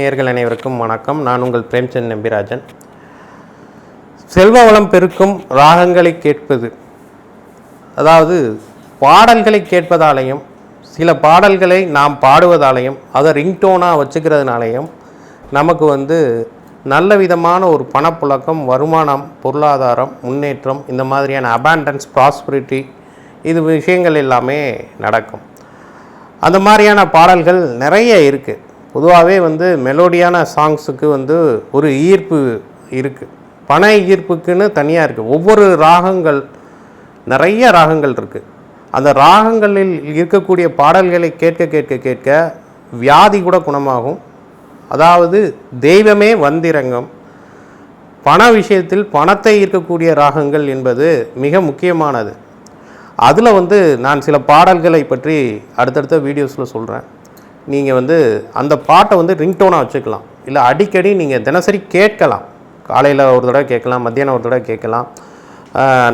நேயர்கள் அனைவருக்கும் வணக்கம். நான் உங்கள் பிரேம்சந்த் நம்பிராஜன். செல்வ வளம் பெருக்கும் ராகங்களை கேட்பது. அதாவது பாடல்களை கேட்பதாலையும் சில பாடல்களை நாம் பாடுவதாலையும் அதை ரிங்டோனாக வச்சுக்கிறதுனாலையும் நமக்கு வந்து நல்ல விதமான ஒரு பணப்புழக்கம் வருமானம் பொருளாதாரம் முன்னேற்றம் இந்த மாதிரியான அபாண்டன்ஸ் ப்ராஸ்பரிட்டி இது விஷயங்கள் எல்லாமே நடக்கும். அந்த மாதிரியான பாடல்கள் நிறைய இருக்குது பொதுவாகவே வந்து மெலோடியான சாங்ஸுக்கு வந்து ஒரு ஈர்ப்பு இருக்குது பண ஈர்ப்புக்குன்னு தனியாக இருக்குது ஒவ்வொரு ராகங்கள் நிறைய ராகங்கள் இருக்குது அந்த ராகங்களில் இருக்கக்கூடிய பாடல்களை கேட்க கேட்க கேட்க வியாதி கூட குணமாகும். அதாவது தெய்வமே வந்திரங்கம் பண விஷயத்தில் பணத்தை ஈர்க்கக்கூடிய ராகங்கள் என்பது மிக முக்கியமானது. அதில் வந்து நான் சில பாடல்களை பற்றி அடுத்தடுத்த வீடியோஸில் சொல்கிறேன் நீங்கள் வந்து அந்த பாட்டை வந்து ரிங்டோனாக வச்சுக்கலாம். இல்லை அடிக்கடி நீங்கள் தினசரி கேட்கலாம். காலையில் ஒரு தடவை கேட்கலாம் மத்தியானம் ஒரு தடவை கேட்கலாம்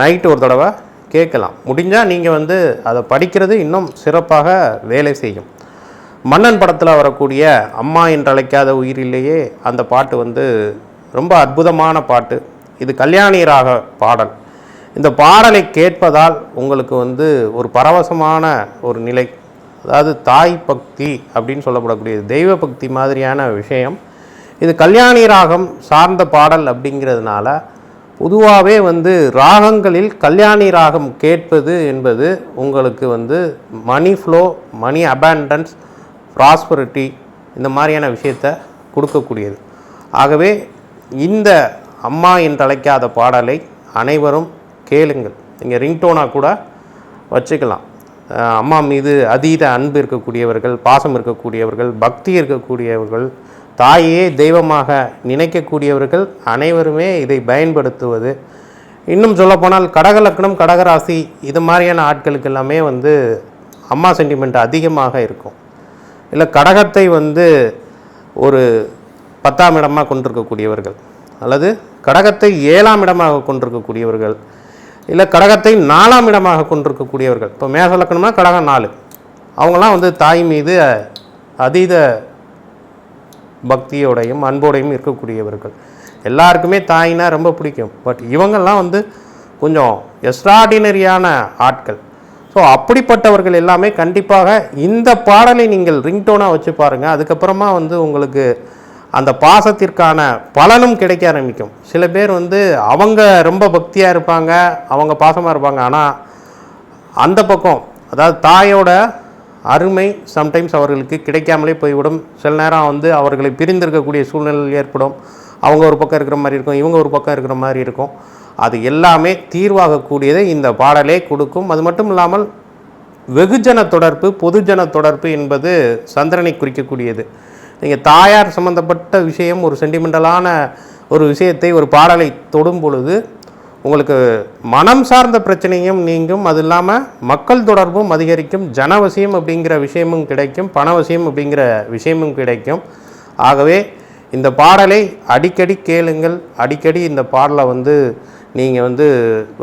நைட்டு ஒரு தடவை கேட்கலாம். முடிஞ்சால் நீங்கள் வந்து அதை படிக்கிறது இன்னும் சிறப்பாக வேலை செய்யும். மன்னன் படத்தில் வரக்கூடிய அம்மா என்றழைக்காத உயிரிலேயே அந்த பாட்டு வந்து ரொம்ப அற்புதமான பாட்டு. இது கல்யாணி ராக பாடல். இந்த பாடலை கேட்பதால் உங்களுக்கு வந்து ஒரு பரவசமான ஒரு நிலை அதாவது தாய் பக்தி அப்படின்னு சொல்லப்படக்கூடியது தெய்வ பக்தி மாதிரியான விஷயம். இது கல்யாணி ராகம் சார்ந்த பாடல் அப்படிங்கிறதுனால பொதுவாகவே வந்து ராகங்களில் கல்யாணி ராகம் கேட்பது என்பது உங்களுக்கு வந்து money flow money abundance prosperity இந்த மாதிரியான விஷயத்தை கொடுக்கக்கூடியது. ஆகவே இந்த அம்மா என்றழைக்காத பாடலை அனைவரும் கேளுங்கள். நீங்கள் ரிங்டோனாக கூட வச்சுக்கலாம். அம்மா மீது அதீத அன்பு இருக்கக்கூடியவர்கள் பாசம் இருக்கக்கூடியவர்கள் பக்தி இருக்கக்கூடியவர்கள் தாயே தெய்வமாக நினைக்கக்கூடியவர்கள் அனைவருமே இதை பயன்படுத்துவது. இன்னும் சொல்லப்போனால் கடகலக்கணம் கடகராசி இது மாதிரியான ஆட்களுக்கு எல்லாமே வந்து அம்மா சென்டிமெண்ட் அதிகமாக இருக்கும். இல்லை கடகத்தை வந்து ஒரு பத்தாம் இடமாக கொண்டிருக்கக்கூடியவர்கள் அல்லது கடகத்தை ஏழாம் இடமாக கொண்டிருக்கக்கூடியவர்கள் இல்லை கடகத்தை நாலாம் இடமாக கொண்டிருக்கக்கூடியவர்கள். இப்போ மேச லக்கணம்னா கடகம் நாலு. அவங்களாம் வந்து தாய் மீது அதீத பக்தியோடையும் அன்போடையும் இருக்கக்கூடியவர்கள். எல்லாருக்குமே தாய்னா ரொம்ப பிடிக்கும். பட் இவங்கெல்லாம் வந்து கொஞ்சம் எக்ஸ்ட்ராடினரியான ஆட்கள். ஸோ அப்படிப்பட்டவர்கள் எல்லாமே கண்டிப்பாக இந்த பாடலை நீங்கள் ரிங்டோனாக வச்சு பாருங்கள் அதுக்கப்புறமா வந்து உங்களுக்கு அந்த பாசத்திற்கான பலனும் கிடைக்க ஆரம்பிக்கும். சில பேர் வந்து அவங்க ரொம்ப பக்தியாக இருப்பாங்க அவங்க பாசமாக இருப்பாங்க. ஆனால் அந்த பக்கம் அதாவது தாயோட அருமை சம்டைம்ஸ் அவர்களுக்கு கிடைக்காமலே போய்விடும். சில நேரம் வந்து அவர்களை பிரிந்திருக்கக்கூடிய சூழ்நிலை ஏற்படும். அவங்க ஒரு பக்கம் இருக்கிற மாதிரி இருக்கும் இவங்க ஒரு பக்கம் இருக்கிற மாதிரி இருக்கும். அது எல்லாமே தீர்வாகக்கூடியதை இந்த பாடலே கொடுக்கும். அது மட்டும் இல்லாமல் வெகுஜன தொடர்பு பொதுஜன தொடர்பு என்பது சந்திரனை குறிக்கக்கூடியது. நீங்கள் தாயார் சம்பந்தப்பட்ட விஷயம் ஒரு சென்டிமெண்டலான ஒரு விஷயத்தை ஒரு பாடலை தொடும் பொழுது உங்களுக்கு மனம் சார்ந்த பிரச்சனையும் நீங்கும். அது இல்லாமல் மக்கள் தொடர்பும் அதிகரிக்கும். ஜனவசியம் அப்படிங்கிற விஷயமும் கிடைக்கும். பணவசியம் அப்படிங்கிற விஷயமும் கிடைக்கும். ஆகவே இந்த பாடலை அடிக்கடி கேளுங்கள். அடிக்கடி இந்த பாடலை வந்து நீங்கள் வந்து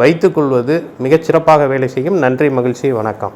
வைத்துக்கொள்வது மிகச்சிறப்பாக வேலை செய்யும். நன்றி மகிழ்ச்சி வணக்கம்.